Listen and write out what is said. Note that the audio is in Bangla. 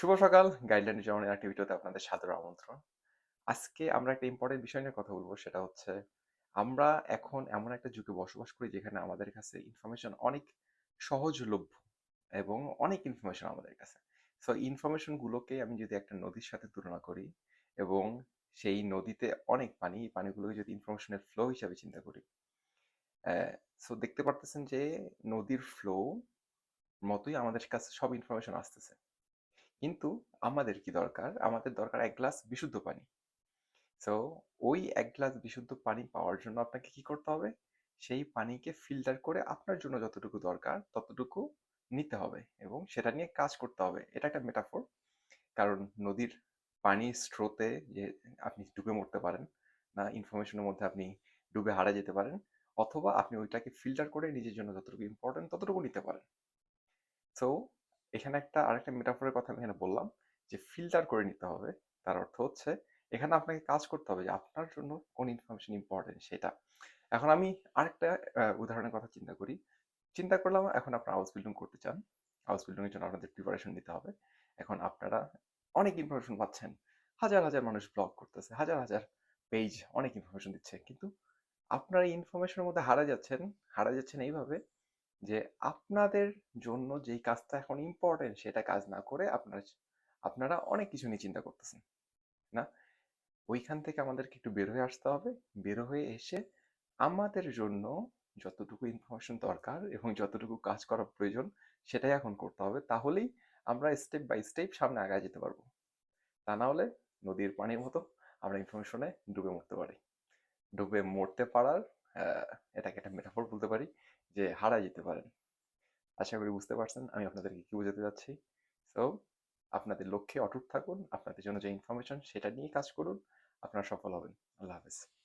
শুভ সকাল। গাইডলাইন জীবনের একটি ভিডিওতে আপনাদের সাদর আমন্ত্রণ। আজকে আমরা একটা ইম্পর্টেন্ট বিষয় নিয়ে কথা বলব, সেটা হচ্ছে আমরা এখন এমন একটা যুগে বসবাস করি যেখানে আমাদের কাছে ইনফরমেশন অনেক সহজলভ্য এবং অনেক ইনফরমেশন আমাদের কাছে। সো ইনফরমেশন গুলোকে আমি যদি একটা নদীর সাথে তুলনা করি এবং সেই নদীতে অনেক পানি, এই পানিগুলোকে যদি ইনফরমেশনের ফ্লো হিসাবে চিন্তা করি সো দেখতে পারতেছেন যে নদীর ফ্লো মতোই আমাদের কাছে সব ইনফরমেশন আসতেছে। কিন্তু আমাদের কি দরকার? আমাদের দরকার এক গ্লাস বিশুদ্ধ পানি। সো ওই এক গ্লাস বিশুদ্ধ পানি পাওয়ার জন্য আপনাকে কি করতে হবে? সেই পানিকে ফিল্টার করে আপনার জন্য যতটুকু দরকার, ততটুকু নিতে হবে এবং সেটা নিয়ে কাজ করতে হবে। এটা একটা মেটাফোর কারণ নদীর পানি স্রোতে যে আপনি ডুবে মরতে পারেন না ইনফরমেশনের মধ্যে আপনি ডুবে হারা যেতে পারেন, অথবা আপনি ওইটাকে ফিল্টার করে নিজের জন্য যতটুকু ইম্পর্টেন্ট ততটুকু নিতে পারেন। সো এখানে একটা আরেকটা মেটাফোরের কথা আমি এখানে বললাম যে ফিল্টার করে নিতে হবে। তার অর্থ হচ্ছে এখানে আপনাকে কাজ করতে হবে যে আপনার জন্য কোন ইনফরমেশন ইম্পর্টেন্ট সেটা। এখন আমি আরেকটা উদাহরণের কথা চিন্তা করি। চিন্তা করলাম এখন আপনার হাউস বিল্ডিং করতে চান। হাউস বিল্ডিং এর জন্য আপনাদের প্রিপারেশন নিতে হবে। এখন আপনারা অনেক ইনফরমেশন পাচ্ছেন। হাজার হাজার মানুষ ব্লগ করতেছে, হাজার হাজার পেজ অনেক ইনফরমেশন দিচ্ছে। কিন্তু আপনারা এই ইনফরমেশনের মধ্যে হারা যাচ্ছেন হারা যাচ্ছেন এইভাবে যে আপনাদের জন্য যেই কাজটা এখন ইম্পর্টেন্ট সেটা কাজ না করে আপনারা আপনারা অনেক কিছু নিয়ে চিন্তা করতেছেন, না? ওইখান থেকে আমাদেরকে একটু বের হয়ে আসতে হবে, বের হয়ে এসে আমাদের জন্য যতটুকু ইনফরমেশন দরকার এবং যতটুকু কাজ করা প্রয়োজন সেটাই এখন করতে হবে, তাহলেই আমরা স্টেপ বাই স্টেপ সামনে আগায় যেতে পারব। তা না হলে নদীর পানির মতো আমরা ইনফরমেশনে ডুবে মরতে পারি। ডুবে মরতে পারার এটাকে একটা মেটাফোর বলতে পারি যে হারা যেতে পারেন। আশা করি বুঝতে পারছেন, আমি আপনাদেরকে কি বোঝাতে যাচ্ছি। সো আপনাদের লক্ষ্যে অটুট থাকুন, আপনাদের জন্য যে ইনফরমেশন সেটা নিয়ে কাজ করুন। আপনারা সফল হবেন। আল্লাহ হাফেজ।